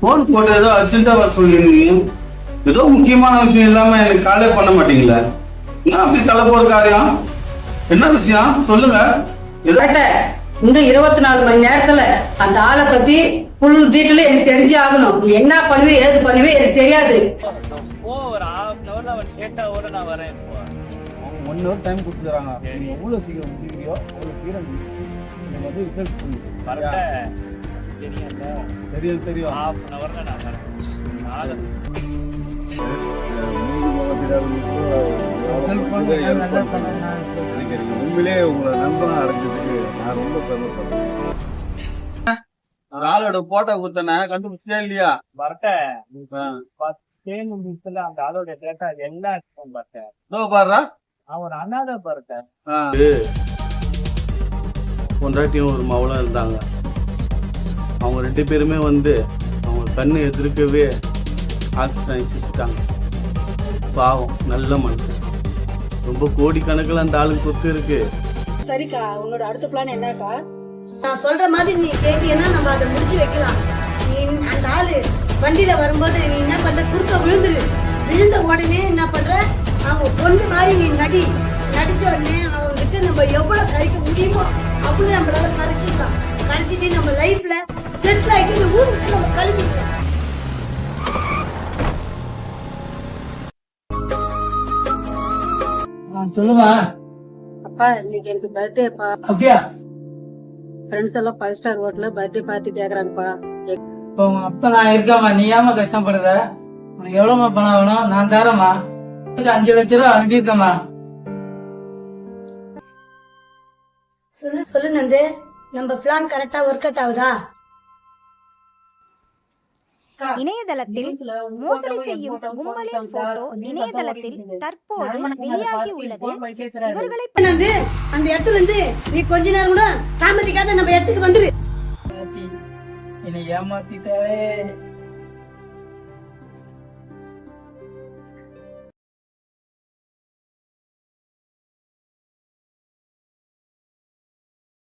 Phone போட்டு ஏதோ அர்ஜென்ட்டா வர சொல்லிருந்தீங்க ஏதோ முக்கியமான விஷயம் இல்லாம எனக்கு காலே பண்ண மாட்டீங்களே? என்ன அப்படி தலை போற காரியம்? என்ன விஷயம்? சொல்லுங்க. இன்னும் இருபத்தி நாலு மணி நேரத்துல அந்த ஆளை பத்தி ஃபுல் டீட்டெயில் எனக்கு தெரிஞ்சு ஆகணும். நீ என்ன பண்ணுவே ஏது பண்ணுவே எனக்கு தெரியாது. ஒன் ஹவர் டைம் கொடுத்துறாங்க நீங்க எவ்வளவு சீக்கிரம் முடிக்கிறீங்களோ அவ்வளவு சீக்கிரம் நீங்க வந்து ரிசல்ட் பண்ணுங்க தெரியல தெரியும். தெரியும் ஹாஃப் அன் ஹவர்ல நான் வரேன். உண்மையிலே உங்களை நண்பனா அடைஞ்சதுக்கு நான் ரொம்ப பெருமைப்படுறேன். ஒரு ஆளோட போட்டோ குத்தனே கண்டுபிடிச்சியா இல்லையா? வரட்ட. தேன் முடிச்சல அந்த ஆளோட டேட்டா எல்லாம் இருக்கும் பார்த்த இதோ பாடுறா அவன் அண்ணாத பாருட்ட. பொண்டாட்டியும் ஒரு மவளும் இருந்தாங்க. அவங்க ரெண்டு பேருமே வந்து அவங்க கண்ணு எதிர்க்கவே ஆக்சிடென்ட் ஆகி பாவம் நல்ல மனுஷன். ரொம்ப கோடிக்கணக்கில் அந்த ஆளுக்கு சொத்து இருக்கு. சரிக்கா உன்னோட அடுத்த பிளான் என்னக்கா? நான் சொல்ற மாதிரி நீ கேட்டீங்கன்னா நம்ம அதை முடிச்சு வைக்கலாம். நீ அந்த ஆளு வண்டியில வரும்போது நீ என்ன பண்ற? குறுக்க விழுந்துரு. விழுந்த உடனே என்ன பண்ற? அவங்க பொண்ணு மாதிரி நீ நடி. நடிச்ச உடனே அவங்கிட்ட நம்ம எவ்வளவு கழிக்க முடியுமோ அப்படி நம்மளால கரைச்சிடலாம் கரைச்சிட்டு நம்ம லைஃப்ல செட்டில் ஆகிட்டு இந்த ஊர் விட்டு நம்ம கழிச்சிக்கலாம் சொல்லுமா. அப்பா இன்னைக்கு எனக்கு பர்த்டேப்பா அப்படியா? ஃப்ரெண்ட்ஸ் எல்லாம் ஃபைவ் ஸ்டார் ஹோட்டல்ல பர்த்டே பார்ட்டி கேக்குறாங்கப்பா. உங்க அப்பா நான் இருக்கேம்மா நீ ஏமா கஷ்டப்படுத உனக்கு எவ்வளவுமா பணம் ஆகணும் நான் தரேம்மா. அஞ்சு லட்ச ரூபா அனுப்பியிருக்கேம்மா. சொல்லு சொல்லு நந்து. நம்ம பிளான் கரெக்டா ஒர்க் அவுட் ஆகுதா? இணையதளத்தில் மோசடி செய்யும் கும்பலின் போட்டோ இணையதளத்தில் தற்போது வெளியாகி உள்ளது. இவர்களை அந்த இடத்துல இருந்து நீ கொஞ்ச நேரம் கூட தாமதிக்காத நம்ம இடத்துக்கு வந்துரு. என்னை ஏமாத்திட்டாலே